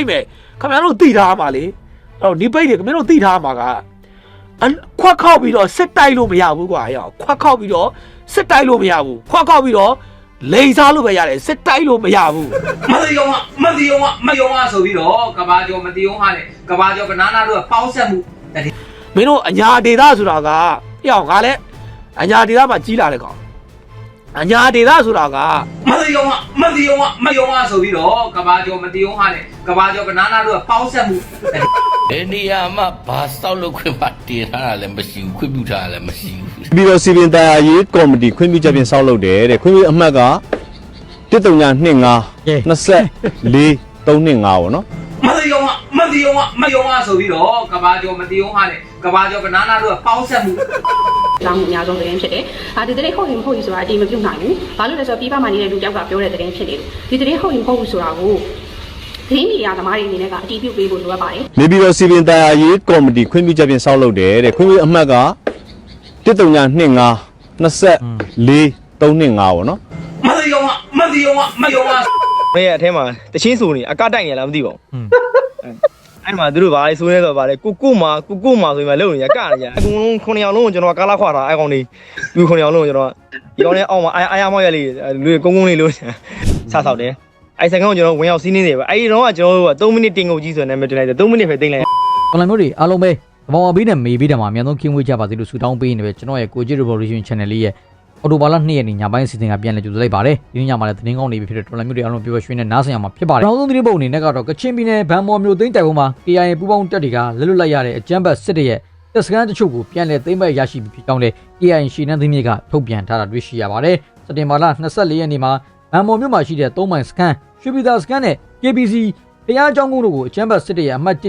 တ်မယ်ခင်ဗျားတို့သိထားမှာလေအဲ့တော့ဒီပိတ်တွေခင်ဗျားတို့သိထားမှာကအခွက်ခောက်ပြီးတော့စစ်တိုက်လို့မရဘူးကွာဟဲ့အောင်ခွက်ခောက်ပြီးတော့စစ်တိုက်လို့မရဘူးခွက်ခောက်ပြီးတော့လိန်စားလို့ပဲရတယ်စစ်တိုက်လို့မရဘူးမသိအောင်ကမသိအောင်ကမယုံကဆိုပြီးတော့ကဘာကျော်မသိအောင်ဟာနဲ့ကဘာကျော်ကနာနာတို့ကပေါင်းဆက်မှုတတိမင်းတို့အညာဒေတာဆိုတာကဟဲ့အောင်ငါလည်းအညာဒေတာမှာကြီးလာတဲ့ကောင် အညာဒေတာဆိုတာကမသိအောင်ကမသိအောင်ကမယုံကဆိုပြီးတော့ကဘာကျော်မသိအောင်ဟာနဲ့ကဘာကျော်ကနာနာတို့ကပေါင်းဆက်မှုတတိဘယ်နေရာမှာဘာစောက်လုပ်ခွင့်မှတည်ထားတာလည်းမရှိဘူးခွင့်ပြုထားတာလည်းမရှိဘူးပြီးတော့စီပင်တရားရေးကော်မတီခွင့်ပြုချက်ဖြင့်ဆောက်လုပ်တယ်တဲ့ခွင့်ပြုအမှတ်က13925 24 325ပေါ့နော် မသိအောင်ကမသိအောင်ကမယုံကဆိုပြီးတော့ကဘာကျော်မသိအောင်ဟာနဲ့ကဘာကျော်ကနာနာတို့ကပေါင်းဆက်မှုလောင်းမှုအများဆုံးသတင်းဖြစ်တယ်။ဒါဒီသတင်းဟုတ်ရင်မဟုတ်ဘူးဆိုတာအတိမပြုတ်နိုင်ဘူး။ဘာလို့လဲဆိုတော့ပြည်ပမှာနေတဲ့လူတယောက်ကပြောတဲ့သတင်းဖြစ်တယ်။ဒီသတင်းဟုတ်ရင်မဟုတ်ဘူးဆိုတာကိုသတင်းမီဒီယာသမားတွေအနေနဲ့ကအတိပြုတ်ပေးဖို့လိုအပ်ပါတယ်။နေပြီးတော့စီပင်တရားရေးကော်မတီခွင့်ပြုချက်ဖြင့်ဆောက်လုပ်တယ်တဲ့ခွင့်ပြုအမှတ်က13925 24 325ပေါ့နော်မသိအောင်ကမသိအောင်ကမယုံက မင်းရဲ့အထဲမှာတချင်းဆိုနေအကတိုက်နေလားမသိပါဘူးအဲ့မှာသူတို့ဗာလေဆိုနေတော့ဗာလေကုကုမာကုကုမာဆိုပြီးမှလုံနေရကနေရအကုန်လုံးခုနှစ်ယောက်လုံးကိုကျွန်တော်ကားလာခွာတာအဲ့ကောင်လေးလူခုနှစ်ယောက်လုံးကိုကျွန်တော်ဒီကောင်လေးအောက်မှာအာအာရမောက်ရလေးလူကုန်းကုန်းလေးလို့ဆဆောက်တယ်အဲ့စကန်ကိုကျွန်တော်ဝင်ရောက်စီးနေတယ်ပဲအဲ့ဒီတော့ကကျွန်တော်တို့က3မိနစ်တင်ကုန်ကြီးဆိုတဲ့နာမည်တင်လိုက်တယ်3မိနစ်ပဲတင်လိုက်အွန်လိုင်းမျိုးတွေအားလုံးပဲသဘောအပေးနဲ့မေးပေးတယ်မှာအများဆုံးကင်းဝေးကြပါစေလို့ဆုတောင်းပေးနေပဲကျွန်တော်ရဲ့ကိုကြီး revolution channel လေးရဲ့ အော်တိုဘာလ2ရက်နေ့ညပိုင်းစီစဉ်ကပြန်လည်ကြိုဆိုလိုက်ပါတယ်ဒီနေ့ညမှာလည်းသတင်းကောင်းတွေဖြစ်တဲ့တော်လိုင်းမျိုးတွေအားလုံးပြောရွှင်နဲ့နားဆင်ရမှာဖြစ်ပါတယ်နောက်ဆုံးသတင်းပုံအနေနဲ့ကတော့ကချင်ပြည်နယ်ဗန်မော်မြို့သိမ်းတိုင်ပုံမှာ KIA ပူးပေါင်းတပ်တွေကလက်လွတ်လိုက်ရတဲ့အကြမ်းဖက်စစ်တပ်ရဲ့တပ်စခန်းတချို့ကိုပြန်လည်သိမ်းပိုက်ရရှိပြီးဖြစ်ကြောင်းလည်း KIA ရှီနန်းသိမ်းမြေကထုတ်ပြန်ထားတာတွေ့ရှိရပါတယ်စက်တင်ဘာလ24ရက်နေ့မှာဗန်မော်မြို့မှာရှိတဲ့3မိုင်စခန်းရွှေပြည်သာစခန်းနဲ့ KBC တရားအကြောင်းကုန်းတို့ကိုအကြမ်းဖက်စစ်တပ်ရဲ့အမှတ်1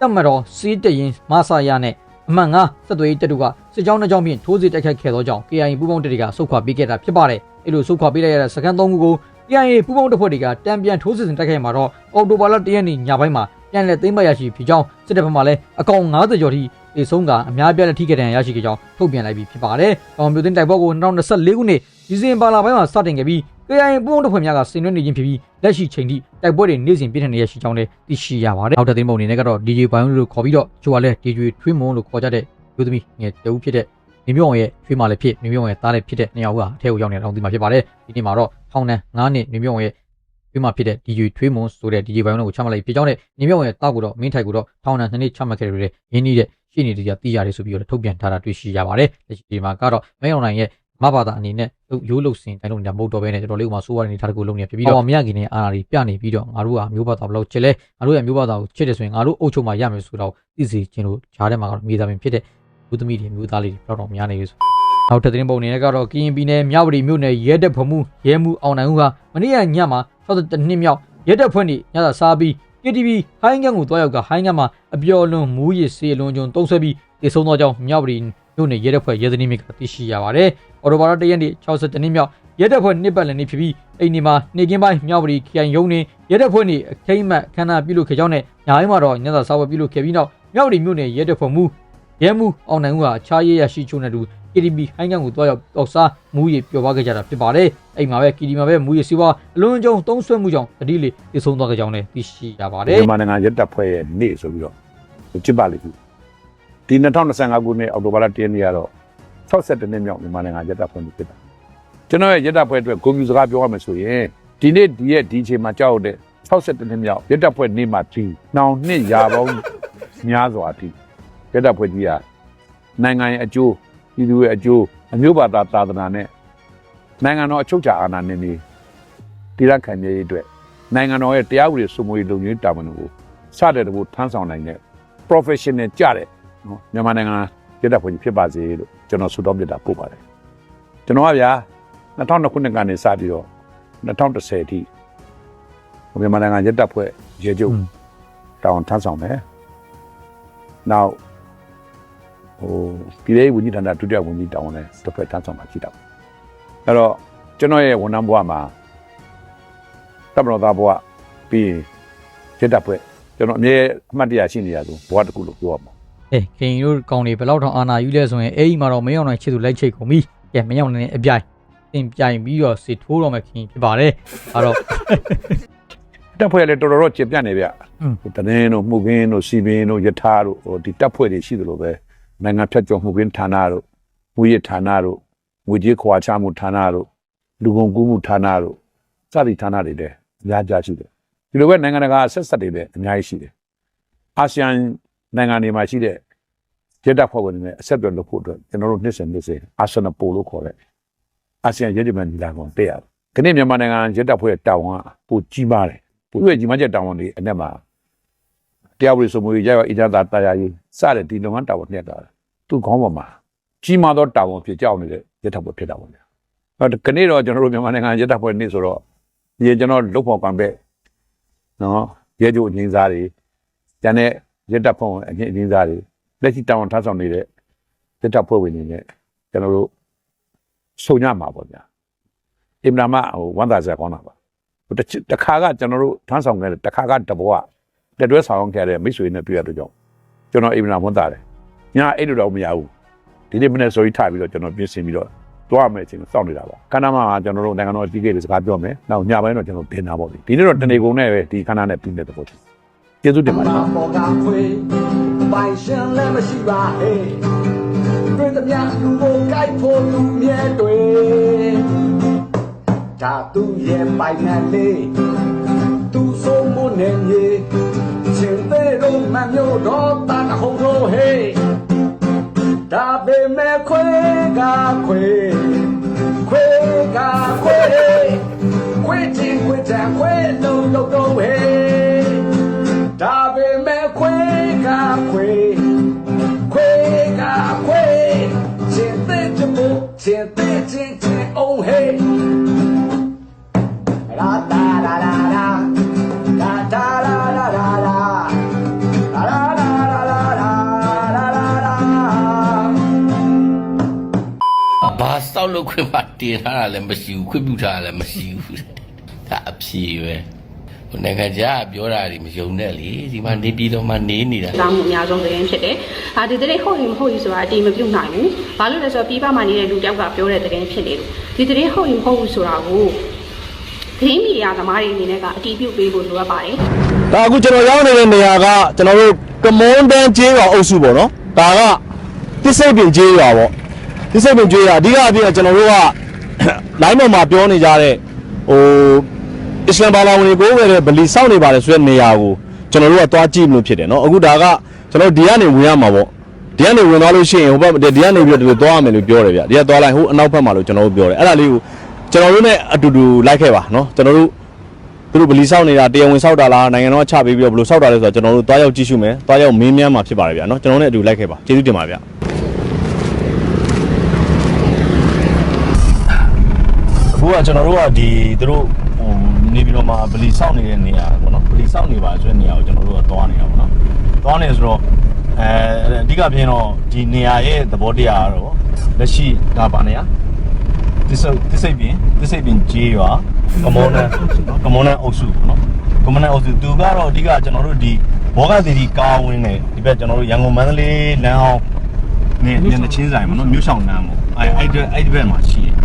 တပ်မတော်စီးတရင်မဆာယာနဲ့ အမှန်ငါဆက်သွေးတပ်တို့ကစစ်ကြောင်းတစ်ကြောင်းဖြင့်ထိုးစစ်တိုက်ခိုက်ခဲ့သောကြောင့် KIA ပူးပေါင်းတပ်တွေကစုခွာပေးခဲ့တာဖြစ်ပါတယ်။အဲလိုစုခွာပေးလိုက်ရတဲ့စကန်သုံးခုကို KIA ပူးပေါင်းတပ်ဖွဲ့တွေကတံပြန်ထိုးစစ်ဆင်တိုက်ခိုက်မှာတော့အော်တိုဘာလ1ရက်နေ့ညပိုင်းမှာပြန်လည်သိမ်းပိုက်ရရှိဖြစ်ကြောင်းစစ်တပ်ဘက်မှလည်းအကောင်90ကျော်ထိတေဆုံးကအများပြားလက်ထိခဲ့တဲ့ရရှိခဲ့ကြောင်းထုတ်ပြန်လိုက်ပြီးဖြစ်ပါတယ်။အောင်မျိုးသိန်းတိုက်ပွဲကို2024ခုနှစ်ဒီဇင်ဘာလပိုင်းမှာစတင်ခဲ့ပြီး KIA ပူးပေါင်းတပ်ဖွဲ့များကဆင်နွှဲနေခြင်းဖြစ်ပြီးလက်ရှိချိန်ထိတိုက်ပွဲတွေနေ့စဉ်ပြည့်ထန်နေရရှိကြောင်းလည်းသိရှိရပါတယ်။နောက်တဲ့သိမ်းပုံအနေနဲ့ကတော့ DJ ဘိုင်းလို့ခေါ်ပြီးတော့ချိုကလည်း DJ ထွေးမွန်လို့ခေါ်ကြတဲ့လူသမီးငယ်တဦးဖြစ်တဲ့နေမြုံရဲ့ထွေးမလည်းဖြစ်နေမြုံရဲ့သားလည်းဖြစ်တဲ့နှစ်ယောက်ကအထက်ကိုရောက်နေတာတောင်းသိမှာဖြစ်ပါတယ်။ဒီနေ့မှာတော့ထောင်နဲ့9နှစ်နေမြုံရဲ့ထွေးမဖြစ်တဲ့ DJ ထွေးမွန်ဆိုတဲ့ DJ ဘိုင်းလို့ချမှတ်လိုက်ဖြစ်ကြောင်းနဲ့နေမြုံရဲ့တောက်ကိုတော့မင်းထိုက်ကိုတော့ထောင်နဲ့2နှစ်ချမှတ်ခဲ့တယ်လို့ရင်းနှီးတဲ့ရှင်းနေတရားသိရတယ်ဆိုပြီးတော့ထုတ်ပြန်ထားတာတွေ့ရှိရပါတယ်။လက်ရှိဒီမှာကတော့မင်းအောင်နိုင်ရဲ့ မဘာသာအနေနဲ့ရိုးလုတ်စင်တိုင်းလုံးညာမဟုတ်တော့ဘဲနဲ့တော်တော်လေးဥမာဆိုးရတဲ့အနေထားတစ်ခုလုံးနေဖြစ်ပြီးတော့မရခင်နဲ့အာနာတွေပြနေပြီးတော့ငါတို့ကမျိုးဘာသာဘယ်လောက်ချစ်လဲငါတို့ရဲ့မျိုးဘာသာကိုချစ်တယ်ဆိုရင်ငါတို့အုပ်ချုပ်မှရမယ်ဆိုတော့သိစေခြင်းလို့ဂျားထဲမှာကတော့မြေသားပင်ဖြစ်တဲ့လူသမီးတွေမျိုးသားလေးတွေတော့တော့များနေပြီဆိုနောက်ထပ်သတင်းပုံအနေနဲ့ကတော့ကရင်ပြည်နယ်မြဝတီမြို့နယ်ရဲတပ်ဖွဲ့မှုရဲမှုအောင်နိုင်ဦးကမနေ့ကညမှာ62နှစ်မြောက်ရဲတပ်ဖွဲ့နေညသာစားပြီး KTV ဟိုင်းကန်ကိုတွားရောက်ကဟိုင်းကန်မှာအပျော်လွန်မူးရစ်စေလွန်ကျုံတုံးဆွဲပြီးတေဆုံးသောကြောင့်မြဝတီ မြို့နယ်ရဲတပ်ဖွဲ့ရဲသင်းမြစ်ကသိရှိရပါတယ်။အော်တိုဘာလ1ရက်နေ့62နှစ်မြောက်ရဲတပ်ဖွဲ့နှစ်ပတ်လည်နေ့ဖြစ်ပြီးအိမ်ဒီမှာနေကင်းပိုင်းမြဝတီခရိုင်ရုံးနေရဲတပ်ဖွဲ့နေအထိမ့်မှတ်ခန္ဓာပြုလုပ်ခဲ့ကြောင်းနဲ့ညာဘက်မှာတော့ညသာစာဝတ်ပြုလုပ်ခဲ့ပြီးနောက်မြဝတီမြို့နယ်ရဲတပ်ဖွဲ့မှုရဲမှုအောင်နိုင်ဦးကအခြားရဲရရှိချိုးနေသူ KTB ဟိုင်းကန်ကိုတွားရောက်တောက်စားမူးရပျော်ပါခဲ့ကြတာဖြစ်ပါတယ်။အိမ်မှာပဲ KTB မှာပဲမူးရစီးပွားအလွန်ကြုံသုံးဆွဲမှုကြောင့်တတိလေးတည်ဆုံးသွားကြကြောင်းလည်းသိရှိရပါတယ်မြန်မာနိုင်ငံရက်တပ်ဖွဲ့ရဲ့နေ့ဆိုပြီးတော့ချစ်ပါလိမ့်မယ် ဒီ2025ခုနှစ်အောက်တိုဘာလ1ရက်နေ့ကတော့62နှစ်မြောက်မြန်မာနိုင်ငံရက်တပ်ဖွဲ့နေ့ဖြစ်တာကျွန်တော်ရဲ့ရက်တပ်ဖွဲ့အတွက်ဂုဏ်ယူစကားပြောရမယ်ဆိုရင်ဒီနေ့ဒီရဲ့ဒီအချိန်မှာကြောက်တဲ့62နှစ်မြောက်ရက်တပ်ဖွဲ့နေ့မှာဒီနှောင်နှစ်ရာပေါင်းများစွာအထိရက်တပ်ဖွဲ့ကြီးကနိုင်ငံရဲ့အကျိုးပြည်သူရဲ့အကျိုးအမျိုးဘာသာသာသနာနဲ့နိုင်ငံတော်အချုပ်အခြာအာဏာနဲ့နေတည်ရခံရရေးအတွက်နိုင်ငံတော်ရဲ့တရားဥပဒေစိုးမိုးရေးလုပ်ငန်းတာဝန်ကိုစတဲ့တကူထမ်းဆောင်နိုင်တဲ့ professional ကြတဲ့နော် မြန်မာနိုင်ငံပြည်တပ်ဖွဲ့ကြီးဖြစ်ပါစေလို့ကျွန်တော်ဆုတောင်းပြတာပို့ပါတယ်ကျွန်တော်ကဗျာ2002ခုနှစ်ကနေစပြီးတော့2010အထိမြန်မာနိုင်ငံပြည်တပ်ဖွဲ့ရေချုပ်တာဝန်ထမ်းဆောင်မယ်နောက်ဟိုပြည်ရေးဝန်ကြီးဌာနဒုတိယဝန်ကြီးတာဝန်လည်းတစ်ဖက်ထမ်းဆောင်မှာရှိတာအဲ့တော့ကျွန်တော်ရဲ့ဝန်ထမ်းဘဝမှာတပ်မတော်သားဘဝပြီးရင်စစ်တပ်ဖွဲ့ကျွန်တော်အမြဲအမှတ်တရရှိနေရဆိုဘဝတစ်ခုလို့ပြောရမှာ။ အေးခင်တို့ကောင်တွေဘယ်လောက်တောင်အာနာယူလဲဆိုရင်အဲ့ဒီမှာတော့မင်းအောင်နိုင်ချစ်သူလိုက်ချိတ်ကုန်ပြီ။ကဲမင်းအောင်နိုင်အပြိုင်တင်ပြိုင်ပြီးတော့စစ်ထိုးတော့မှခင်ဖြစ်ပါတယ်။အဲတော့တပ်ဖွဲ့လည်းတော်တော်တော့ကျပြတ်နေဗျอืมဟိုတရင်တို့မှုခင်းတို့စီပင်းတို့ယထာတို့ဟိုဒီတပ်ဖွဲ့တွေရှိသလိုပဲနိုင်ငံဖြတ်ကျော်မှုခင်းဌာနတို့ငွေရဌာနတို့ငွေကြေးခွာချမှုဌာနတို့လူကုန်ကူးမှုဌာနတို့စသည်ဌာနတွေလည်းအများကြီးရှိတယ်ဒီလိုပဲနိုင်ငံတကာအဆက်ဆက်တွေလည်းအများကြီးရှိတယ်အာဆီယံ နိုင်ငံတွေမှာရှိတဲ့ရဲတပ်ဖွဲ့ဝင်တွေနဲ့အဆက်အသွယ်လုပ်ဖို့အတွက်ကျွန်တော်တို့နှစ်စဉ်နှစ်စဉ်အာဆနပိုလို့ခေါ်တဲ့အာဆီယံရဲတပ်ဖွဲ့ညီလာခံတက်ရတယ်ခဏမြန်မာနိုင်ငံရဲတပ်ဖွဲ့တာဝန်ကပိုကြီးမားတယ်ပို့ရဲ့ကြီးမားချက်တာဝန်တွေအနက်မှာတရားဝိဆိုမှုရရအင်ဂျာတာတရားရေးစတဲ့ဒီလုပ်ငန်းတာဝန်နဲ့တာသူ့ခေါင်းပေါ်မှာကြီးမားသောတာဝန်ဖြစ်ကြောက်နေတဲ့ရထဖွဲ့ဖြစ်တာပေါ့ဗျာ။အဲကနေ့တော့ကျွန်တော်တို့မြန်မာနိုင်ငံရထဖွဲ့နေ့ဆိုတော့ဒီကျွန်တော်လုတ်ဖို့ကံပဲနော်ရဲကျိုးအငင်းစားတွေကျန်တဲ့ ရထဖွဲ့ဝင်အငင်းအငင်းစားတွေလက်ရှိတာဝန်ထမ်းဆောင်နေတဲ့ရထဖွဲ့ဝင်တွေနဲ့ကျွန်တော်တို့ဆုံညမှာပေါ့ဗျာ။အင်မနာမဟိုဝန်သားစရာကောင်းတာပါ။ဟိုတစ်ချက်တစ်ခါကကျွန်တော်တို့ထမ်းဆောင်ခဲ့တဲ့တစ်ခါကတဘောကတက်တွဲဆောင်ခဲ့တဲ့မိတ်ဆွေနဲ့တွေ့ရတော့ကြောင့်ကျွန်တော်အိမ်မနာဝန်တာတယ်။ညာအဲ့လိုတော့မရဘူး။ဒီနေ့မနေ့ဆိုပြီးထားပြီးတော့ကျွန်တော်ပြင်ဆင်ပြီးတော့တွားမယ်အချိန်စောင့်နေတာပါ။ခန္ဓာမှာကျွန်တော်တို့နိုင်ငံတော်တီးခဲ့တဲ့စကားပြောမယ်။နောက်ညပိုင်းတော့ကျွန်တော်တင်တာပေါ့ဒီ။ဒီနေ့တော့တနေကုန်နဲ့ပဲဒီခန္ဓာနဲ့ပြီးတဲ့သဘောချင်း။ ကျေးဇူးတင်ပါတယ်။ပေါ်ကခွေပိုင်ရှင်လည်းမရှိပါဟဲ့တွေ့သမျှလူကိုကြိုက်ဖို့သူမြဲတွေဒါသူရဲ့ပိုင်နယ်လေးသူဆုံးမနေမြေချင်းသေးတော့မမျိုးတော့တန်ဟုံတော့ဟဲ့ဒါပေမဲ့ခွေကခွေခွေကခွေခွေချင်းခွေတန်ခွေလုံးလုံးတော့ဟဲ့ဒါပေမဲ့ခွေ ကခွေခွေကခွေချင်းတဲ့ချဖို့ချင်းတဲ့ချင်းချင်းအောင်ဟေးရာတာရာရာရာရာတာရာရာရာရာရာရာရာရာရာရာရာဘာစောက်လို့ခွင့်မတင်ထားတာလည်းမရှိဘူးခွင့်ပြုထားတာလည်းမရှိဘူးဒါအဖြေပဲဟို နိုင်ငံခြားကပြောတာတွေမယုံနဲ့လေဒီမှာနေပြည်တော်မှာနေနေတာ။ဒါမှအများဆုံးသတင်းဖြစ်တယ်။အာဒီသတင်းဟုတ်ရင်မဟုတ်ဘူးဆိုတာအတိမပြုတ်နိုင်ဘူး။ဘာလို့လဲဆိုတော့ပြည်ပမှာနေတဲ့လူတယောက်ကပြောတဲ့သတင်းဖြစ်နေလို့ဒီသတင်းဟုတ်ရင်မဟုတ်ဘူးဆိုတာကိုသတင်းမီဒီယာသမားတွေအနေနဲ့ကအတိပြုတ်ပေးဖို့လိုအပ်ပါတယ်။ဒါအခုကျွန်တော်ရောက်နေတဲ့နေရာကကျွန်တော်တို့ကမွန်တန်ကျေးရွာအုပ်စုပေါ့နော်ဒါကတစ္ဆိတ်ပင်ကျေးရွာပေါ့တစ္ဆိတ်ပင်ကျေးရွာအဓိကအပြင်ကျွန်တော်တို့ကလိုင်းပေါ်မှာပြောနေကြတဲ့ဟို အစ္စလမ်ဘာသာဝင်တွေကိုပဲဗလီစောင့်နေပါတယ်ဆိုတဲ့နေရာကိုကျွန်တော်တို့ကသွားကြည့်မလို့ဖြစ်တယ်နော်အခုဒါကကျွန်တော်ဒီကနေဝင်ရမှာပေါ့ဒီကနေဝင်သွားလို့ရှိရင်ဟိုဘက်ဒီကနေပြီးတော့ဒီလိုသွားရမယ်လို့ပြောတယ်ဗျဒီကသွားလိုက်ဟိုအနောက်ဘက်မှာလို့ကျွန်တော်တို့ပြောတယ်အဲ့ဒါလေးကိုကျွန်တော်တို့ ਨੇ အတူတူလိုက်ခဲ့ပါနော်ကျွန်တော်တို့သူတို့ဗလီစောက်နေတာတရားဝင်စောက်တာလားနိုင်ငံတော်ကချပေးပြီးတော့ဘယ်လိုစောက်တာလဲဆိုတော့ကျွန်တော်တို့တွားရောက်ကြည့်ရှုမယ်တွားရောက်မင်းမြန်းမှာဖြစ်ပါတယ်ဗျာနော်ကျွန်တော်တို့နဲ့အတူလိုက်ခဲ့ပါကျေးဇူးတင်ပါဗျာအခုကကျွန်တော်တို့ကဒီသူတို့ဟို နေပြီးတော့မှဗလီစောက်နေတဲ့နေရာပေါ့နော်ဗလီစောက်နေပါဆိုတဲ့နေရာကိုကျွန်တော်တို့ကတွားနေတာပေါ့နော်တွားနေဆိုတော့အဲအဓိကပြင်းတော့ဒီနေရာရဲ့သဘောတရားကတော့လက်ရှိဒါပါနေရသစ္စာသစ္စိတ်ပင်သစ္စိတ်ပင်ကြေးရွာကမောနန်ကမောနန်အုပ်စုပေါ့နော်ကမောနန်အုပ်စုသူကတော့အဓိကကျွန်တော်တို့ဒီဘောဂသီရီကားဝင်းနဲ့ဒီဘက်ကျွန်တော်တို့ရန်ကုန်မန္တလေးလမ်းအောင်နေနေချင်းဆိုင်ပေါ့နော်မြို့ဆောင်လမ်းပေါ့အဲအဲ့ဒီအဲ့ဒီဘက်မှာရှိတယ်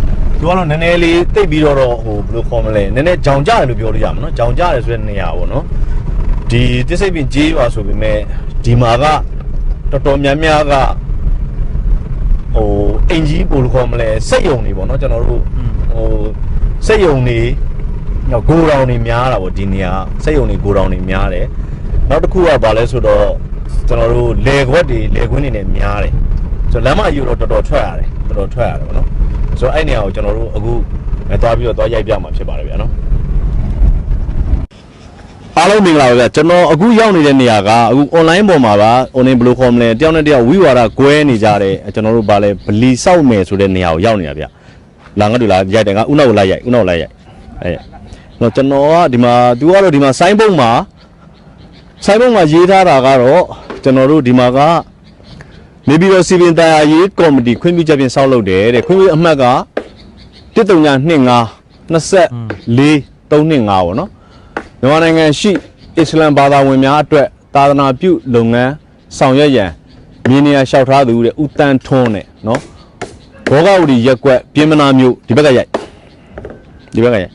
သူကတော့နည်းနည်းလေးတိတ်ပြီးတော့ဟိုဘယ်လိုခေါ်မလဲနည်းနည်းကြောင်ကြတယ်လို့ပြောလို့ရမှာနော်ကြောင်ကြတယ်ဆိုတဲ့နေရာပေါ့နော်ဒီသစ္စိတ်ပင်ကြေးရွာဆိုပေမဲ့ဒီမှာကတော်တော်များများကဟိုအင်ကြီးဘယ်လိုခေါ်မလဲစက်ယုံနေပေါ့နော်ကျွန်တော်တို့ဟိုစက်ယုံနေညဂိုတောင်နေများတာပေါ့ဒီနေရာစက်ယုံနေဂိုတောင်နေများတယ်နောက်တစ်ခုကဘာလဲဆိုတော့ကျွန်တော်တို့လေခွက်တွေလေခွင်းတွေနဲ့များတယ်ဆိုတော့လမ်းမယူတော့တော်တော်ထွက်ရတယ်တော်တော်ထွက်ရတယ်ပေါ့နော် ဆိုတော့အဲ့နေရာကိုကျွန်တော်တို့အခုအဲသွားပြီးတော့သွားရိုက်ပြမှာဖြစ်ပါတယ်ဗျာနော်အားလုံးမင်္ဂလာပါဗျာကျွန်တော်အခုရောက်နေတဲ့နေရာကအခု online ပေါ်မှာပါ online ဘယ်လိုခေါ်မလဲတယောက်နဲ့တယောက်ဝိဝါဒကွဲနေကြတဲ့ကျွန်တော်တို့ဗာလဲဗလီစောက်မယ်ဆိုတဲ့နေရာကိုရောက်နေတာဗျာလာငါတို့လာရိုက်တယ်ကဥနောက်ကိုလိုက်ရိုက်ဥနောက်လိုက်ရိုက်အဲတော့ကျွန်တော်ကဒီမှာ तू ကတော့ဒီမှာဆိုင်းဘုတ်မှာဆိုင်းဘုတ်မှာရေးထားတာကတော့ကျွန်တော်တို့ဒီမှာက နေပြည်တော်စီပင်တရားရေးကော်မတီခွင့်ပြုချက်ဖြင့်စောက်လုပ်တယ်တဲ့ခွင့်ပြုအမှတ်က1325 24 325ပေါ့နော်မြန်မာနိုင်ငံရှိအစ္စလမ်ဘာသာဝင်များအတွက်သာသနာပြုလုပ်ငန်းဆောင်ရွက်ရန်မြေနေရာလျှောက်ထားသူတဲ့ဦးတန်းထွန်းနဲ့နော်ဘောဂဝတီရက်ကွက်ပြင်မနာမျိုးဒီဘက်ကရိုက်ဒီဘက်ကရိုက်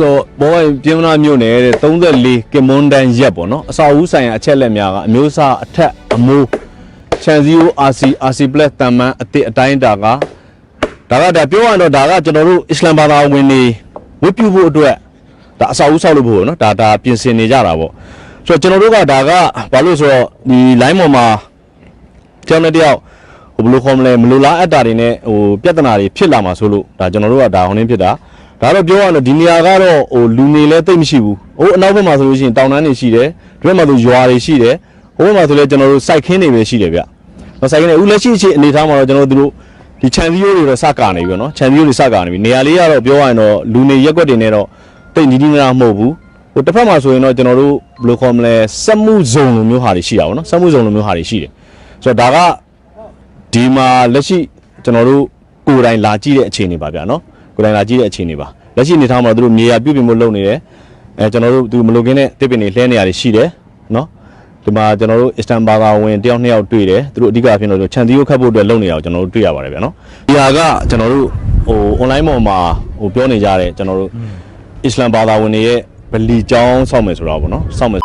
ဆိုဘောဝင်ပြင်းမနာမြို့နယ်တဲ့34ကင်မွန်တန်ရက်ပေါ့နော်အစာအုပ်ဆိုင်ရာအချက်လက်များကအမျိုးအစားအထက်အမိုးချန်စီယို RC RC Plus တန်မန်အတစ်အတိုင်းတာကဒါကဒါပြောရရင်တော့ဒါကကျွန်တော်တို့အစ္စလမ်ဘာသာဝင်တွေဝတ်ပြုဖို့အတွက်ဒါအစာအုပ်ဆောက်လို့ဖို့ပေါ့နော်ဒါဒါပြင်ဆင်နေကြတာပေါ့ဆိုတော့ကျွန်တော်တို့ကဒါကဘာလို့ဆိုတော့ဒီ line ပေါ်မှာတယောက်နဲ့တယောက်ဟိုဘယ်လိုခေါ်မလဲမလိုလားအပ်တာတွေနဲ့ဟိုပြဿနာတွေဖြစ်လာမှာဆိုလို့ဒါကျွန်တော်တို့ကဒါဟိုနေဖြစ်တာ ဒါတော့ပြောရရင်ဒီနေရာကတော့ဟိုလူနေလဲတိတ်မရှိဘူးဟိုအနောက်ဘက်မှာဆိုလို့ရှိရင်တောင်တန်းတွေရှိတယ်ဒီဘက်မှာဆိုရွာတွေရှိတယ်ဟိုဘက်မှာဆိုလဲကျွန်တော်တို့စိုက်ခင်းတွေပဲရှိတယ်ဗျ။တော့စိုက်ခင်းတွေအခုလက်ရှိအချိန်အနေထားမှာတော့ကျွန်တော်တို့တို့ဒီခြံစည်းရိုးတွေတော့စကာနေပြီနော်ခြံစည်းရိုးတွေစကာနေပြီနေရာလေးကတော့ပြောရရင်တော့လူနေရက်ွက်တွေနဲ့တော့တိတ်နီးနီးနားမဟုတ်ဘူးဟိုတစ်ဖက်မှာဆိုရင်တော့ကျွန်တော်တို့ဘယ်လိုခေါ်မလဲစက်မှုဇုံလိုမျိုးဟာတွေရှိတာပေါ့နော်စက်မှုဇုံလိုမျိုးဟာတွေရှိတယ်ဆိုတော့ဒါကဒီမှာလက်ရှိကျွန်တော်တို့ကိုယ်တိုင်လာကြည့်တဲ့အခြေအနေပါဗျာနော် ကိုယ်တိုင်လာကြည့်တဲ့အခြေအနေပါလက်ရှိအနေထားမှာသူတို့မြေယာပြုပြင်မှုလုပ်နေတယ်အဲကျွန်တော်တို့သူမလိုကင်းတဲ့တစ်ပင်တွေလှဲနေရတယ်ရှိတယ်နော်ဒီမှာကျွန်တော်တို့အစ္စတန်ဘာသာဝင်တယောက်နှစ်ယောက်တွေ့တယ်သူတို့အဓိကအဖြစ်တော့ခြံသီးရုပ်ခတ်ဖို့အတွက်လုပ်နေတာကိုကျွန်တော်တို့တွေ့ရပါတယ်ဗျာနော်ဒီဟာကကျွန်တော်တို့ဟို online ပေါ်မှာဟိုပြောနေကြတယ်ကျွန်တော်တို့အစ္စလမ်ဘာသာဝင်တွေရဲ့ဗလီကျောင်းစောင့်မယ်ဆိုတာပေါ့နော်စောင့်မယ်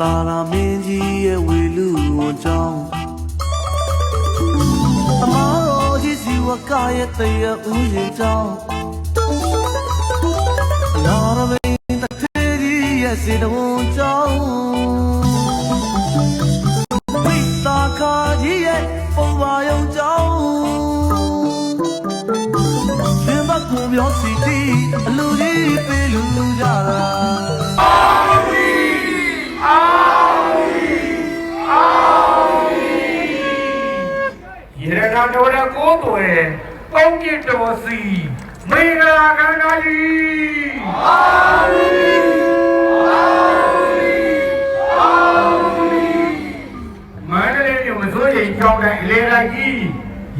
တာလာမင်းကြီးရဲ့ဝေလူဝန်ကြောင်းအမောတော်ကြီးစီဝကရဲ့တရဥယျာဉ်ကြောင်းအနာရမင်းတစ်ထေးကြီးရဲ့စေတဝန်ကြောင်းမိတာခါကြီးရဲ့ပုံပါယုံကြောင်းရှင်ဘကုံပြောစီတီအလူကြီးပေးလူကြတာ တော်ရကိုးတော်ကောင်းကင်တော်စီမေဂလာကန္နာကြီးအာမင်အာမင်မန္တလေးမြို့မစိုးရိမ်ကြောင်းတိုင်းအလေလိုက်ကြီး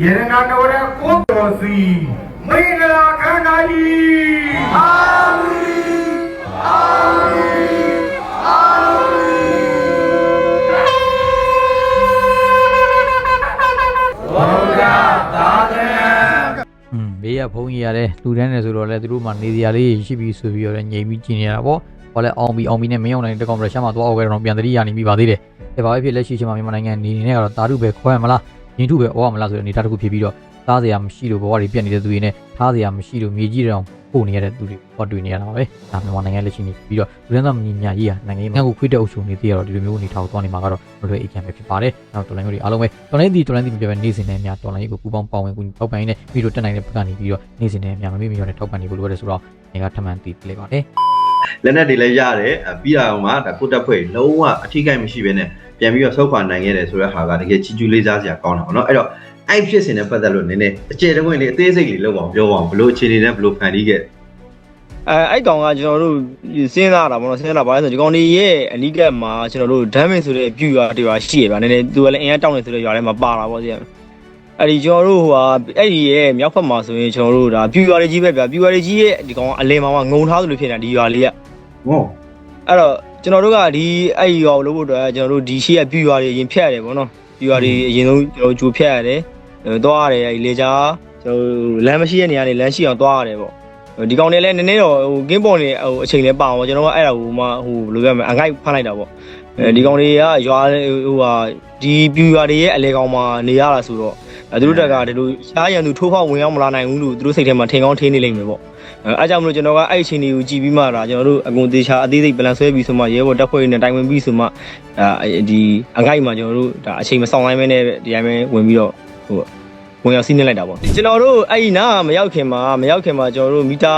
ရေရနာတော်ရကိုးတော်စီမေဂလာကန္နာကြီးအာမင်အာမင်အာဘု သာသနာอืมဘေးကဘုံကြီးရတယ်လူတန်းနေဆိုတော့လဲသူတို့မှနေစရာလေးရှိပြီဆိုပြီးတော့လည်းငြိမ်ပြီးကြည်နေရတာပေါ့ဟောလဲအောင်ပြီးအောင်ပြီးနဲ့မင်းအောင်နိုင်တဲ့ကောင်ပရက်ရှာမှာသွားအောက်ခဲ့တော့ပြန်တတိယနေပြီပါသေးတယ်အဲဘာပဲဖြစ်လက်ရှိချိန်မှာမြန်မာနိုင်ငံနေနေကတော့တာတုပဲခွဲရမလားညင်ထုပဲဩရမလားဆိုတဲ့အနေအထားတစ်ခုဖြစ်ပြီးတော့သားစရာမရှိလို့ဘဝတွေပြတ်နေတဲ့သူတွေနဲ့ထားစရာမရှိလို့မြေကြီးတောင် ပို့နေရတဲ့သူတွေဟောတွေ့နေရတာပါပဲဒါမြန်မာနိုင်ငံလက်ရှိနေပြီးတော့လူတန်းသားမညီညာကြီးဟာနိုင်ငံရေးမှာကိုခွေးတဲ့အုပ်ချုပ်နေသေးရတော့ဒီလိုမျိုးအနေထားကိုသွားနေမှာကတော့မလွယ်အိတ်ခံပဲဖြစ်ပါတယ်နောက်တော်လိုင်းမျိုးတွေအားလုံးပဲတော်လိုင်းဒီတော်လိုင်းဒီပြပြနေစဉ်နဲ့အများတော်လိုင်းရေးကိုပူပေါင်းပါဝင်ကူညီထောက်ပံ့ရင်းနဲ့ပြီးတော့တက်နိုင်တဲ့ဘက်ကနေပြီးတော့နေစဉ်နဲ့အများမမေ့မလျော့နဲ့ထောက်ပံ့နေဖို့လိုရတယ်ဆိုတော့ငါကထမှန်တည်ပြလိုက်ပါတယ်လက်နက်တွေလည်းရတယ်အပြီးတော့မှဒါကိုတက်ဖွဲ့လုံးဝအထိကိမ့်မရှိဘဲနဲ့ပြန်ပြီးတော့ဆုတ်ခွာနိုင်ခဲ့တယ်ဆိုတဲ့ဟာကတကယ်ချီကျူးလေးစားစရာကောင်းတာပေါ့နော်အဲ့တော့ အဲ့ဖြစ်စဉ်နဲ့ပတ်သက်လို့နည်းနည်းအကျယ်တဝင့်လေးအသေးစိတ်လေးလောက်အောင်ပြောပါအောင်ဘလို့အခြေအနေနဲ့ဘလို့ဖန်တီးခဲ့အဲအဲ့ကောင်ကကျွန်တော်တို့စဉ်းစားတာပေါ့နော်စဉ်းစားတာဘာလဲဆိုတော့ဒီကောင်လေးရဲ့အနီးကပ်မှာကျွန်တော်တို့ damage ဆိုတဲ့ပြူရွာတွေရွာရှိရပါနည်းနည်းသူကလည်းအင်အားတောင်းနေဆိုတဲ့ရွာထဲမှာပါတာပေါ့စီအဲ့ဒီကျွန်တော်တို့ဟိုဟာအဲ့ဒီရဲ့မြောက်ဖက်မှာဆိုရင်ကျွန်တော်တို့ဒါပြူရွာတွေကြီးပဲဗျာပြူရွာတွေကြီးရဲ့ဒီကောင်ကအလယ်မှာငုံထားသလိုဖြစ်နေတာဒီရွာလေးကဟောအဲ့တော့ကျွန်တော်တို့ကဒီအဲ့ဒီရွာကိုလုပ်ဖို့အတွက်ကျွန်တော်တို့ဒီရှိရပြူရွာတွေအရင်ဖြတ်ရတယ်ပေါ့နော်ပြူရွာတွေအရင်ဆုံးကျွန်တော်တို့ဂျူဖြတ်ရတယ် သွားရတယ်အဲ့ဒီလေကြာကျွန်တော်လမ်းမရှိတဲ့နေရာနေလမ်းရှိအောင်သွားရတယ်ပေါ့ဒီကောင်တွေလည်းနည်းနည်းတော့ဟိုကင်းပေါ်နေဟိုအချိန်လည်းပါအောင်ကျွန်တော်ကအဲ့ဒါကိုမှဟိုဘယ်လိုပြောမလဲအငိုက်ဖမ်းလိုက်တာပေါ့အဲဒီကောင်တွေကရွာဟိုဟာဒီပြူရွာတွေရဲ့အလဲကောင်မှာနေရတာဆိုတော့အဲသူတို့တက်ကဒီလိုရှားရန်သူထိုးဖောက်ဝင်ရောက်မလာနိုင်ဘူးလို့သူတို့စိတ်ထဲမှာထင်ကောင်းထင်နေလိမ့်မယ်ပေါ့အဲအားကြောင့်မလို့ကျွန်တော်ကအဲ့အချိန်တွေကိုကြည်ပြီးမှဒါကျွန်တော်တို့အကုန်သေးချာအသေးစိတ်ပလန်ဆွဲပြီးဆိုမှရဲဘော်တပ်ဖွဲ့နဲ့တိုင်ဝင်ပြီးဆိုမှအဲဒီအငိုက်မှာကျွန်တော်တို့ဒါအချိန်မဆောင်နိုင်မဲနဲ့ဒီတိုင်းပဲဝင်ပြီးတော့ ဟိုဝင်ရောက်စီးနှင်းလိုက်တာပေါ့ကျွန်တော်တို့အဲ့ဒီနားမရောက်ခင်မှာမရောက်ခင်မှာကျွန်တော်တို့မီတာ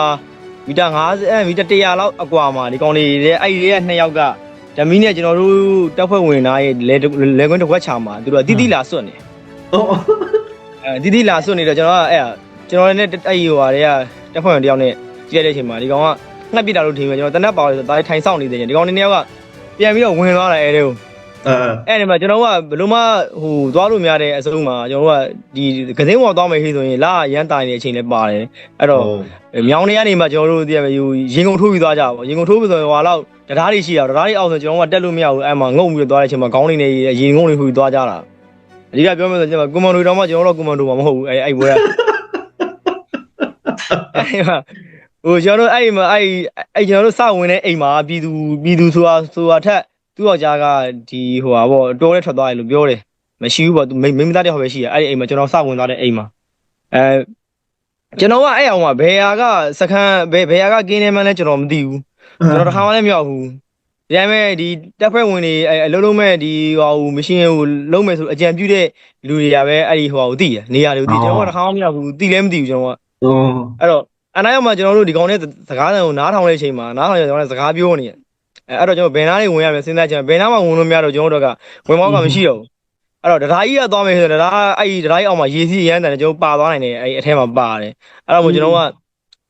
မီတာ50အဲမီတာ100လောက်အကွာမှာဒီကောင်လေးတွေအဲ့ဒီရဲ့နှစ်ယောက်ကဓမီနဲ့ကျွန်တော်တို့တပ်ဖွဲ့ဝင်သားရဲ့လဲလဲကွင်းတစ်ခွက်ချာမှာသူတို့ကတီးတီးလာစွတ်နေဟောအဲတီးတီးလာစွတ်နေတော့ကျွန်တော်ကအဲ့ကျွန်တော်လည်းအဲ့ဒီဟိုဟာတွေကတပ်ဖွဲ့ဝင်တယောက်နဲ့ကြည့်ရတဲ့အချိန်မှာဒီကောင်ကငှက်ပစ်တာလို့ထင်ပြီးကျွန်တော်တနက်ပါလို့ဆိုဒါထိုင်ဆောင်နေသေးတယ်ဒီကောင်လေးနှစ်ယောက်ကပြန်ပြီးတော့ဝင်သွားတယ်အဲ့ဒီကို အဲအဲ့ဒီမှာကျွန်တော်ကဘယ်လိုမှဟိုသွားလို့မရတဲ့အစုံမှာကျွန်တော်ကဒီကစင်းပေါ်သွားမယ်ဟေးဆိုရင်လာရမ်းတိုင်နေတဲ့အချိန်လည်းပါတယ်အဲ့တော့မြောင်းနေရနေမှာကျွန်တော်တို့တည်းဟိုရင်ကုန်ထိုးပြီးသွားကြပါဘောရင်ကုန်ထိုးပြီးဆိုရင်ဟွာလောက်တရားတွေရှိတာတရားတွေအောက်ဆိုကျွန်တော်ကတက်လို့မရဘူးအဲ့မှာငုံပြီးသွားတဲ့အချိန်မှာခေါင်းလေးနဲ့ရင်ကုန်လေးထိုးပြီးသွားကြတာအဓိကပြောမယ်ဆိုကျွန်တော်ကွန်မန်ဒိုတောင်မှကျွန်တော်တို့ကွန်မန်ဒိုမှာမဟုတ်ဘူးအဲ့အဲ့ဘွဲအဲ့မှာဟိုကျွန်တော်တို့အဲ့မှာအဲ့အဲ့ကျွန်တော်တို့စဝင်တဲ့အိမ်မှာပြည်သူပြည်သူဆိုတာဆိုတာထက် သူ့ယောက်ျားကဒီဟိုဟာပေါ့တိုးရဲထွက်သွားတယ်လို့ပြောတယ်မရှိဘူးပေါ့သူမိမိမသားတဲ့ဟောပဲရှိတယ်အဲ့ဒီအိမ်မှာကျွန်တော်စဝင်သွားတဲ့အိမ်မှာအဲကျွန်တော်ကအဲ့အောင်ကဘယ်ဟာကစခန်းဘယ်ဘယ်ဟာကကင်းနေမှန်းလဲကျွန်တော်မသိဘူးကျွန်တော်တစ်ခါမှလည်းမရောက်ဘူးဒီတိုင်းပဲဒီတက်ဖွဲ့ဝင်တွေအလုံးလုံးမဲ့ဒီဟိုမရှင်းဟိုလုံးမဲ့ဆိုအကြံပြုတဲ့လူတွေကပဲအဲ့ဒီဟိုဟာကိုသိရနေရာတွေကိုသိကျွန်တော်ကတစ်ခါမှမရောက်ဘူးသိလည်းမသိဘူးကျွန်တော်ကဟိုအဲ့တော့အနားရောက်မှာကျွန်တော်တို့ဒီကောင်နဲ့စကားတန်ကိုနားထောင်တဲ့အချိန်မှာနားထောင်ရကျွန်တော်လည်းစကားပြောနေတယ် အဲအဲ့တော့ကျွန်တော်ဘယ်နားလေးဝင်ရမလဲစဉ်းစားကြည့်ဘယ်နားမှဝင်လို့မရတော့ကျွန်တော်တို့ကဝင်မောက်ကမရှိတော့ဘူးအဲ့တော့တရားကြီးကသွားမယ်ဆိုတော့တရားအဲ့ဒီတရားကြီးအောင်မှာရေစီးရမ်းတယ်ကျွန်တော်ပါသွားနိုင်တယ်အဲ့အထဲမှာပါတယ်အဲ့တော့ကျွန်တော်က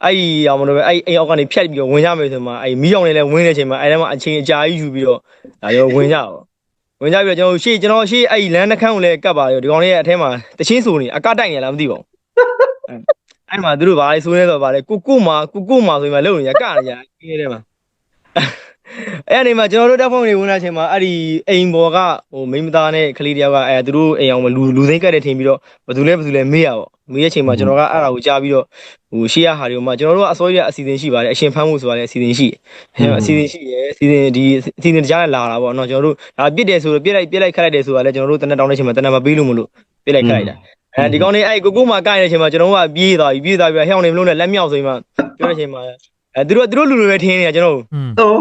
အဲ့ဒီအောင်မလို့ပဲအဲ့အိမ်အောက်ကနေဖြတ်ပြီးတော့ဝင်ကြမယ်ဆိုမှအဲ့မီးအောင်လေးလည်းဝင်တဲ့အချိန်မှာအဲ့ထဲမှာအချိန်အကြာကြီးယူပြီးတော့ဒါရောဝင်ကြတော့ဝင်ကြပြီးတော့ကျွန်တော်ရှေ့ကျွန်တော်ရှေ့အဲ့ဒီလမ်းနှခမ်းကိုလည်းကတ်ပါရောဒီကောင်လေးရဲ့အထဲမှာတချင်းဆိုနေအကတိုက်နေလားမသိပါဘူးအဲ့မှာသူတို့ဘာလဲဆိုနေတော့ဗာလဲကိုကိုမာကိုကိုမာဆိုရင်မလုံနေကြကနေကြခင်းထဲမှာ အဲ့ဒီမှာကျွန်တော်တို့တက်ဖုန်းတွေဝင်လာချိန်မှာအဲ့ဒီအိမ်ပေါ်ကဟိုမိန်းမသားနဲ့ကလေးတယောက်ကအဲသူတို့အိမ်အောင်လူလူသိန်းကတ်တဲ့ထင်ပြီးတော့ဘယ်သူလဲဘယ်သူလဲမေးရပေါ့မေးရချိန်မှာကျွန်တော်ကအဲ့ဒါကိုကြားပြီးတော့ဟိုရှေ့ရဟာတွေကိုမှကျွန်တော်တို့ကအစိုးရအစီအစဉ်ရှိပါတယ်အရှင်ဖမ်းမှုဆိုတာလည်းအစီအစဉ်ရှိတယ်အစီအစဉ်ရှိတယ်အစီအစဉ်ဒီအစီအစဉ်တရားနဲ့လာတာပေါ့နော်ကျွန်တော်တို့ဒါပြစ်တယ်ဆိုတော့ပြစ်လိုက်ပြစ်လိုက်ခတ်လိုက်တယ်ဆိုတာလည်းကျွန်တော်တို့တနက်တောင်းတဲ့ချိန်မှာတနက်မပေးလို့မလို့ပြစ်လိုက်ခတ်လိုက်တာအဲဒီကောင်လေးအဲ့ကိုကိုမှကိုက်တဲ့အချိန်မှာကျွန်တော်တို့ကပြေးသွားပြီပြေးသွားပြီဟဲ့အောင်နေမလို့နဲ့လက်မြောက်ဆိုရင်မှပြောတဲ့အချိန်မှာအဲသူတို့သူတို့လူလူပဲထင်းနေတာကျွန်တော်တို့ဟို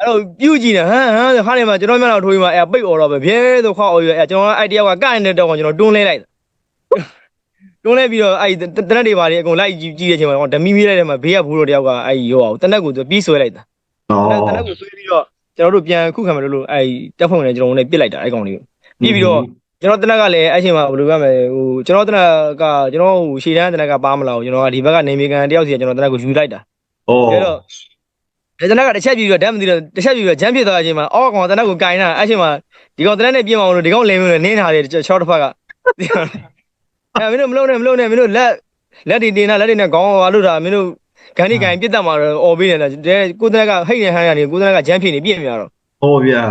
အဲ့တော့ပြုတ်ကြည့်နေဟမ်ဟမ်ခါနေမှာကျွန်တော်မျက်နှာထိုးပြီးမှအဲပိတ်អော်တော့ပဲဘဲဆိုခေါက်អော်ရအဲကျွန်တော်အဲ့တယောက်ကကိုက်နေတဲ့တော့ကျွန်တော်တွန်းလဲလိုက်တွန်းလဲပြီးတော့အဲ့တနက်တွေပါလေအကုန်လိုက်ကြည့်ကြည့်တဲ့အချိန်မှာဓမီမီလိုက်တဲ့မှာဘေးကဘူးတို့တယောက်ကအဲ့ရောအောင်တနက်ကိုသူပြီးဆွဲလိုက်တာဟောတနက်ကိုဆွဲပြီးတော့ကျွန်တော်တို့ပြန်ခုခံမယ်လို့လို့အဲ့တက်ဖုံနဲ့ကျွန်တော်တို့လည်းပြစ်လိုက်တာအဲ့ကောင်လေးကိုပြီးပြီးတော့ကျွန်တော်တနက်ကလည်းအဲ့ချိန်မှာဘယ်လိုပြောမလဲဟိုကျွန်တော်တနက်ကကျွန်တော်ဟိုရှေ့တန်းတနက်ကပါမလာဘူးကျွန်တော်ကဒီဘက်ကနေမြေကန်တယောက်စီကကျွန်တော်တနက်ကိုယူလိုက်တာဟောအဲ့တော့ ဒီတနက်ကတစ်ချက်ပြီးတော့ဓာတ်မသိတော့တစ်ချက်ပြီးတော့ဂျမ်းပြစ်သွားတဲ့အချိန်မှာအော်ကောင်တနက်ကိုကင်တာအဲ့ချိန်မှာဒီကောင်တနက်နဲ့ပြင်မအောင်လို့ဒီကောင်လင်းမျိုးနဲ့နင်းထားတယ်ချောတစ်ဖက်ကအဲ့မင်းတို့မလုံးနဲ့မလုံးနဲ့မင်းတို့လက်လက်တွေတင်တာလက်တွေနဲ့ခေါင်းဝါလို့တာမင်းတို့ဂန်ဒီကန်ပြစ်တတ်မှာတော့អော်ပေးနေတာကိုတနက်ကဟိတ်နေဟန်းရတယ်ကိုတနက်ကဂျမ်းဖြစ်နေပြည့်မြတော့ဟောဗျာ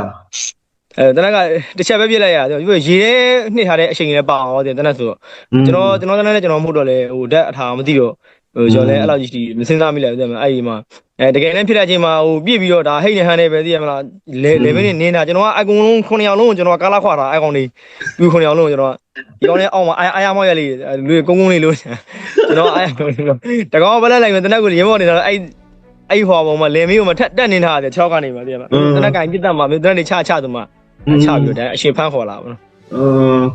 အဲတနက်ကတစ်ချက်ပဲပြစ်လိုက်ရတယ်ပြီးရေထဲနှစ်ထားတဲ့အချိန်ကြီးလည်းပါအောင်တယ်တနက်ဆိုတော့ကျွန်တော်ကျွန်တော်တန်းနဲ့ကျွန်တော်မဟုတ်တော့လေဟိုဓာတ်အထာမသိတော့ဟိုကျွန်တော်လည်းအဲ့လောက်ကြီးမစင်စားမိလိုက်ဘူးတဲ့မအဲ့ဒီမှာ အဲတကယ်လည်းဖြစ်တဲ့အချိန်မှာဟိုပြည့်ပြီးတော့ဒါဟိတ်နေဟန်နေပဲသိရမလားလေလေဘင်းနေနေတာကျွန်တော်ကအကုန်လုံး9ယောက်လုံးကိုကျွန်တော်ကကားလာခွာတာအကောင်လေးပြီး9ယောက်လုံးကိုကျွန်တော်ဒီကောင်လေးအောက်မှာအာအာရမောက်ရလေးလူကုန်းကုန်းလေးလို့ကျွန်တော်အဲ့တကောင်ဘက်လက်လိုက်မယ်တနက်ကိုရေမောက်နေတာအဲ့အဲ့ဟောပေါ်မှာလေမီးကိုမထက်တက်နေထားတယ်6ကနေမှာသိရမလားတနက်ကင်ပြတ်တတ်မှာတနက်နေချချသူမှာချပြီးတော့အရှင်ဖန်းခေါ်လာပါတော့အင်း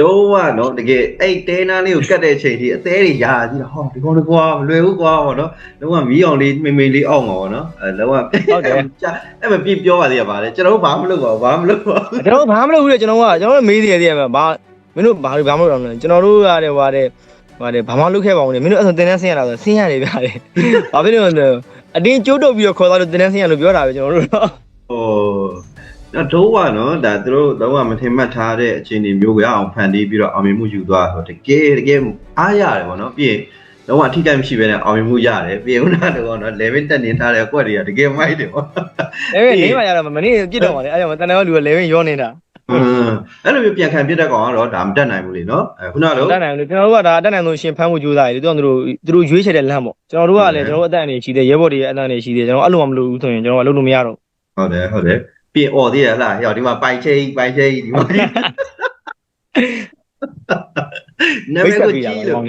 တော့ကနော်တကယ်အဲ့တဲနာလေးကိုကတ်တဲ့အချိန်ကြီးအသေးတွေရာကြည့်တာဟောဒီကောင်ကွာမလွယ်ဘူးကွာဟောနော်လုံးဝမီးအောင်လေးမိမိလေးအောက်မှာဟောနော်အဲလုံးဝအဲ့မပြပြောပါသေးရပါလေကျွန်တော်ဘာမလုပ်ပါဘူးဘာမလုပ်ပါဘူးကျွန်တော်ဘာမှမလုပ်ဘူးလေကျွန်တော်ကကျွန်တော်မေးသေးတယ်သိရမှာဘာမင်းတို့ဘာဘာမှမလုပ်တော့လဲကျွန်တော်တို့ရတယ်ဟွာတဲ့ဟွာတဲ့ဘာမှလုပ်ခဲ့ပါဘူးလေမင်းတို့အဲ့ဆိုတင်တန်းဆင်းရတာဆိုဆင်းရတယ်ဗျာလေဘာဖြစ်လို့လဲအတင်းကျိုးတုပ်ပြီးတော့ခေါ်သွားလို့တင်တန်းဆင်းရလို့ပြောတာပဲကျွန်တော်တို့တော့ဟို တော့တော့ကနော်ဒါသူတို့တော့မထင်မှတ်ထားတဲ့အခြေအနေမျိုးကိုရအောင်ဖန်တီးပြီးတော့အောင်မြင်မှုယူသွားဆိုတကယ်တကယ်အားရတယ်ဗောနော်ပြီးရင်လုံးဝအထိကိမရှိဘဲနဲ့အောင်မြင်မှုရတယ်ပြီးရင်ခုနကတော့နော် level တက်နေထားတဲ့အကွက်တွေကတကယ်မိုက်တယ်ဗောအဲနေမှရတော့မနေ့ပြစ်တော့ပါလေအဲ့ကြောင့်တန်တဲ့လူကလေဝင်ရောနေတာအင်းအဲ့လိုမျိုးပြန်ခံပြစ်တဲ့ကောင်ကတော့ဒါမတက်နိုင်ဘူးလေနော်အဲခုနကတော့တတ်နိုင်လို့ကျွန်တော်တို့ကဒါတတ်နိုင်လို့ရှင်ဖမ်းဖို့ကြိုးစားတယ်သူတို့သူတို့ရွေးချယ်တဲ့လမ်းပေါ့ကျွန်တော်တို့ကလည်းကျွန်တော်တို့အတန်အနေရှိတယ်ရဲဘော်တွေရဲ့အတန်အနေရှိတယ်ကျွန်တော်အဲ့လိုမှမလုပ်ဘူးဆိုရင်ကျွန်တော်ကလုပ်လို့မရတော့ဟုတ်တယ်ဟုတ်တယ် ပြင်អော်သေးရလားဟဲ့ဒီမှာပိုင်ချိတ်ပိုင်ချိတ်ဒီမှာနာမည်ကိုကြည့်လို့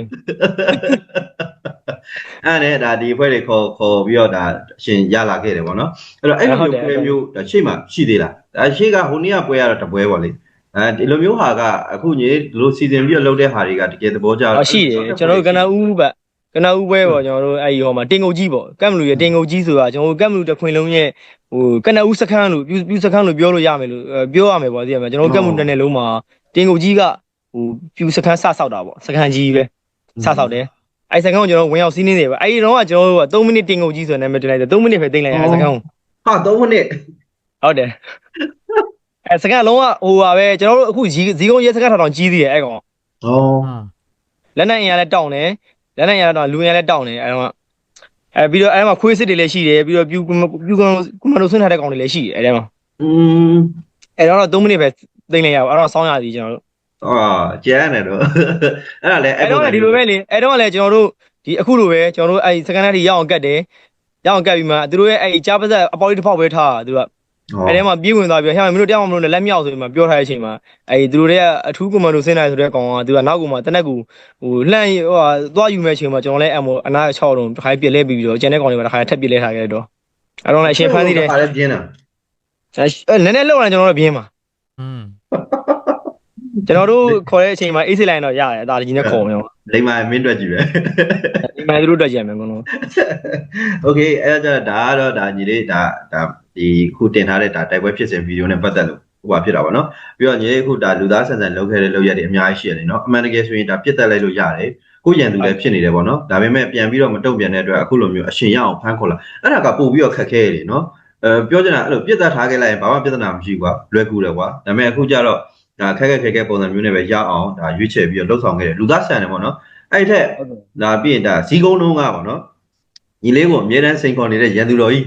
အဲ့ဒါဒါဒီအဖွဲ့တွေခေါ်ခေါ်ပြီးတော့ဒါအရှင်ရလာခဲ့တယ်ဗောနော်အဲ့တော့အဲ့လိုမျိုးပွဲမျိုးဒါရှေ့မှာရှိသေးလားဒါရှေ့ကဟိုနေ့ကပွဲရတော့တပွဲပေါ့လေအဲဒီလိုမျိုးဟာကအခုညီဒီလိုစီစဉ်ပြီးတော့လုပ်တဲ့ဟာတွေကတကယ်သဘောကျအော်ရှိတယ်ကျွန်တော်တို့ကနဦးပဲကနဦးပွဲပေါ့ကျွန်တော်တို့အဲ့ဒီဟောမှာတင်ကုန်ကြီးပေါ့ကမ်မလူရဲ့တင်ကုန်ကြီးဆိုတာကျွန်တော်တို့ကမ်မလူတစ်ခွင်လုံးရဲ့ ဟိုကနဦးစခန်းလို့ပြူစခန်းလို့ပြောလို့ရမယ်လို့ပြောရမယ်ပေါ့သိရမယ်ကျွန်တော်တို့ကမ်မလူတစ်နယ်လုံးမှာတင်ကုန်ကြီးကဟိုပြူစခန်းစဆောက်တာပေါ့စခန်းကြီးပဲစဆောက်တယ်အဲ့စခန်းကိုကျွန်တော်ဝင်ရောက်စီးနေတယ်ပဲအဲ့ဒီတော့ကကျွန်တော်တို့က3မိနစ်တင်ကုန်ကြီးဆိုတဲ့နာမည်တင်လိုက်တယ်3မိနစ်ပဲတင်လိုက်တယ်အဲ့စခန်းကိုဟာ3မိနစ်ဟုတ်တယ်အဲစကန်လုံးဝဟိုပါပဲကျွန်တော်တို့အခုဇီဇီကုန်းရဲစကန်ထောင်ထောင်ကြီးသေးတယ်အဲ့ကောင်ဩလက်နဲ့အင်ရလည်းတောင်းတယ်လက်နဲ့အင်ရတော့လူအင်ရလည်းတောင်းတယ်အဲ့တော့ အဲပြီးတော့အဲ့မှာခွေးစစ်တွေလည်းရှိတယ်ပြီးတော့ပြူပြူကွန်ကွန်မန်ဒိုဆင်းထားတဲ့ကောင်တွေလည်းရှိတယ်အဲ့ထဲမှာอืมအဲ့တော့3မိနစ်ပဲသိမ့်လိုက်ရအောင်အဲ့တော့စောင်းရသည်ကျွန်တော်တို့အာကျန်နေတော့အဲ့ဒါလည်းအဲ့တော့လည်းဒီလိုပဲလေအဲ့တော့လည်းကျွန်တော်တို့ဒီအခုလိုပဲကျွန်တော်တို့အဲ့စကန်ထဲထိရအောင်ကတ်တယ်ရအောင်ကတ်ပြီးမှသူတို့ရဲ့အဲ့ကြားပါဇက်အပေါ်လေးတစ်ဖောက်ပဲထားတာသူက အဲ့ထဲမှာပြေးဝင်သွားပြီးဟဲ့မင်းတို့တရားမမလို့နဲ့လက်မြောက်ဆိုပြီးမှပြောထားတဲ့အချိန်မှာအဲ့သူတို့တွေကအထူးကွန်မန်ဒိုဆင်းနိုင်ဆိုတဲ့ကောင်ကသူကနောက်ကောင်မှာတနက်ကူဟိုလှန့်ဟိုသွားယူမဲ့အချိန်မှာကျွန်တော်လည်းအမအနာ6လုံးတစ်ခါပြက်လဲပြီးပြီးတော့ကျန်တဲ့ကောင်တွေကတစ်ခါထပ်ပြက်လဲထားခဲ့တော့အဲ့တော့လည်းအရှင်ဖမ်းသေးတယ်အဲ့ပြင်းတာအဲ့နည်းနည်းလောက်လာကျွန်တော်တို့ပြင်းပါอืมကျွန်တော်တို့ခေါ်တဲ့အချိန်မှာ AC line တော့ရတယ်အသာကြီးနဲ့ခေါ်မယ်။လိမ္မာမင်းတွေ့ကြည့်ပဲ။လိမ္မာသူတို့တွေ့ကြမယ်ကွန်းတော့။ Okay အဲ့ဒါကျတော့ဒါကတော့ဒါညီလေးဒါဒါ ဒီခုတင်ထားတဲ့ဒါတိုက်ပွဲဖြစ်စဉ်ဗီဒီယိုနဲ့ပတ်သက်လို့ဟိုပါဖြစ်တာပေါ့နော်ပြီးတော့ညီလေးခုဒါလူသားဆန်ဆန်လုပ်ခဲ့တဲ့လုပ်ရက်တွေအများကြီးရှိရတယ်နော်အမှန်တကယ်ဆိုရင်ဒါပြစ်တက်လိုက်လို့ရတယ်ကိုရန်သူလည်းဖြစ်နေတယ်ပေါ့နော်ဒါပေမဲ့ပြန်ပြီးတော့မတုံ့ပြန်တဲ့အတွက်အခုလိုမျိုးအရှင်ရအောင်ဖမ်းခေါ်လာအဲ့ဒါကပို့ပြီးတော့ခက်ခဲရတယ်နော်အဲပြောချင်တာအဲ့လိုပြစ်တက်ထားခဲ့လိုက်ရင်ဘာမှပြဿနာမရှိဘူးကွာလွယ်ကူတယ်ကွာဒါပေမဲ့အခုကျတော့ဒါခက်ခက်ခက်ခက်ပုံစံမျိုးနဲ့ပဲရအောင်ဒါရွေးချယ်ပြီးတော့လှုပ်ဆောင်ခဲ့တယ်လူသားဆန်တယ်ပေါ့နော်အဲ့ထက်ဒါပြီးရင်ဒါဇီးကုန်းတုံးကပေါ့နော်ညီလေးကိုအမြဲတမ်းစိန်ခေါ်နေတဲ့ရန်သူတော်ကြီး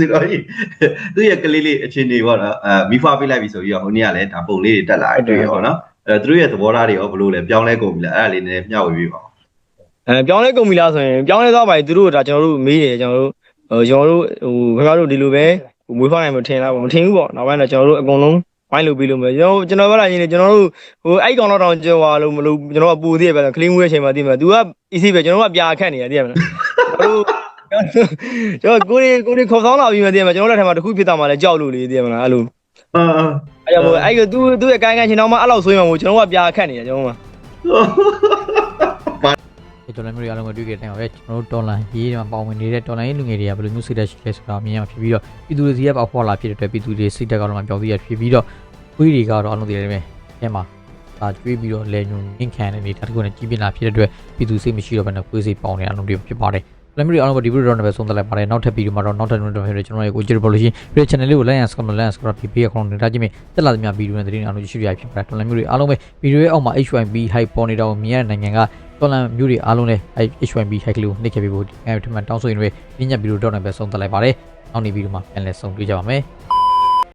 သူတော်ကြီးသူ့ရဲ့ကလေးလေးအချင်းတွေပေါ့နော်အဲမိဖွားပေးလိုက်ပြီဆိုပြီးတော့ဟိုနေ့ကလည်းဒါပုံလေးတွေတက်လာတယ်တွေ့ရပေါ့နော်အဲသူတို့ရဲ့သဘောထားတွေရောဘယ်လိုလဲပြောင်းလဲကုန်ပြီလားအဲ့ဒါလေးနည်းနည်းမျှဝေပေးပါဦးအဲပြောင်းလဲကုန်ပြီလားဆိုရင်ပြောင်းလဲသွားပါပြီသူတို့ဒါကျွန်တော်တို့မေးတယ်ကျွန်တော်တို့ဟိုကျွန်တော်တို့ဟိုခင်ဗျားတို့ဒီလိုပဲဟိုမွေးဖွားနိုင်မထင်လားပေါ့မထင်ဘူးပေါ့နောက်ပိုင်းတော့ကျွန်တော်တို့အကုန်လုံးဝိုင်းလုပ်ပြီးလို့မယ်ကျွန်တော်ကျွန်တော်ပြောလာရင်ကျွန်တော်တို့ဟိုအဲ့ကောင်တော့တောင်ကျွန်တော်လို့မလို့ကျွန်တော်ကပူသေးတယ်ပဲကလင်းမွေးတဲ့အချိန်မှာသိမှာ तू က easy ပဲကျွန်တော်ကပြာခတ်နေရသိရမလားဟို ကျွန်တော်ကိုရီကိုရီခေါ်ဆောင်လာပြီးမှသိရမှာကျွန်တော်လက်ထက်မှာတစ်ခုဖြစ်သွားမှလည်းကြောက်လို့လေသိရမလားအဲ့လိုအာအာအဲ့ကြောင့်မို့အဲ့က तू သူ့ရဲ့ကိုင်းကိုင်းချင်းတော့မှအဲ့လောက်ဆိုရင်မှကျွန်တော်ကပြာခတ်နေရကျွန်တော်ကဒီတော်လိုင်းမျိုးတွေအားလုံးကိုတွေ့ခဲ့တဲ့အောင်ပဲကျွန်တော်တို့တော်လိုင်းရေးမှာပေါဝင်နေတဲ့တော်လိုင်းလူငယ်တွေကဘယ်လိုမျိုးစိတ်ဓာတ်ရှိလဲဆိုတာမြင်ရမှာဖြစ်ပြီးတော့ပြည်သူတွေစီကပေါက်ဖော်လာဖြစ်တဲ့အတွက်ပြည်သူတွေစိတ်ဓာတ်ကတော့မှပြောင်းသေးရဖြစ်ပြီးတော့ဝိတွေကတော့အားလုံးတည်တယ်ပဲအဲမှာဒါကျွေးပြီးတော့လဲညွန်ငင်ခံတဲ့နေတာတခုနဲ့ကြီးပြင်းလာဖြစ်တဲ့အတွက်ပြည်သူစိတ်မရှိတော့ဘဲနဲ့ကိုယ်စိတ်ပေါင်းနေအားလုံးတွေဖြစ်ပါတယ် လမ်းမတွေအားလုံးကိုဒီဗီဒီယိုတော့ပဲဆုံးသက်လိုက်ပါတယ်နောက်ထပ်ဗီဒီယိုမှာတော့နောက်ထပ်နောက်ထပ်ဖြစ်တဲ့ကျွန်တော်ရဲ့ကိုကြည့်ပေါ်လို့ရှိရင်ဒီ channel လေးကို like and subscribe like and subscribe ပြီးပြီးအကောင်နေတာကြည့်မယ်တက်လာသမျှဗီဒီယိုနဲ့သတင်းအားလုံးရှိရဖြစ်ပါတယ်တော်လမ်းမျိုးတွေအားလုံးပဲဗီဒီယိုရဲ့အောက်မှာ HYB hype ပေါ်နေတာကိုမြင်ရတဲ့နိုင်ငံကတော်လမ်းမျိုးတွေအားလုံးလည်းအဲ HYB hype ကလေးကိုနှိပ်ခဲ့ပြီးဖို့အဲဒီထက်မှတောင်းဆိုရင်တွေညညဗီဒီယိုတော့လည်းပဲဆုံးသက်လိုက်ပါတယ်နောက်နေ့ဗီဒီယိုမှာပြန်လည်ဆုံတွေ့ကြပါမယ်